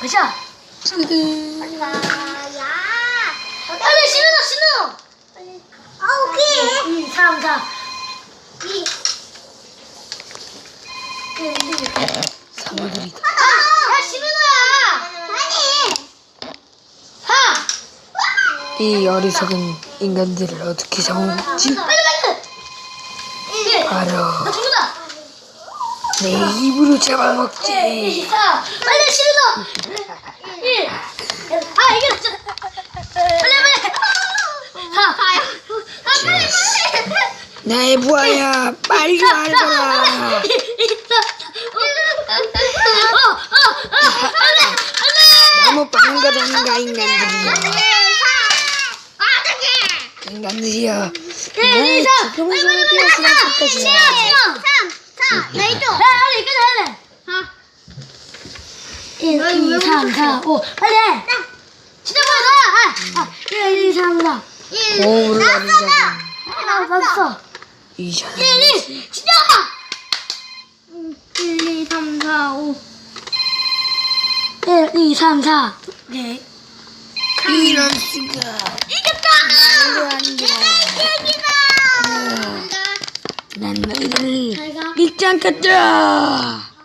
가자. 빨리 가. 야. 빨리 신호 신호. 아, 오케이. 2, 3, 4. 이. 사물들이다. 야 신호야. 아니. 4. 이 어리석은 인간들을 어떻게 잡아먹지? 빨리 빨리. 1. 나. 죽는다. 내 입으로 1, 잡아먹지. 2, 4. 빨리 신호. 1. 아 이게. 빨리 빨리. 4. 4야. 아 빨리 빨리. 나의 부하야, 빨리 말거라. 너무 빠른 거다니까 인간들이야. 인간들이야. 내 지금은 손을 떼었으면 끝까지 야. 야, 빨리 이까지 해야 돼. 1, 2, 3, 4, 5. 빨리 해. 진짜 가. 아, 아, 1, 2, 3, 4. 호흡을 하는 자는 아, 맞았어. 이 자는 1, 2, 진짜! 1, 2, 3, 4, 5. 1, 2, 3, 4. 오케이. 이럴 수가. 이겼다! 너희들을 믿지 않겠다.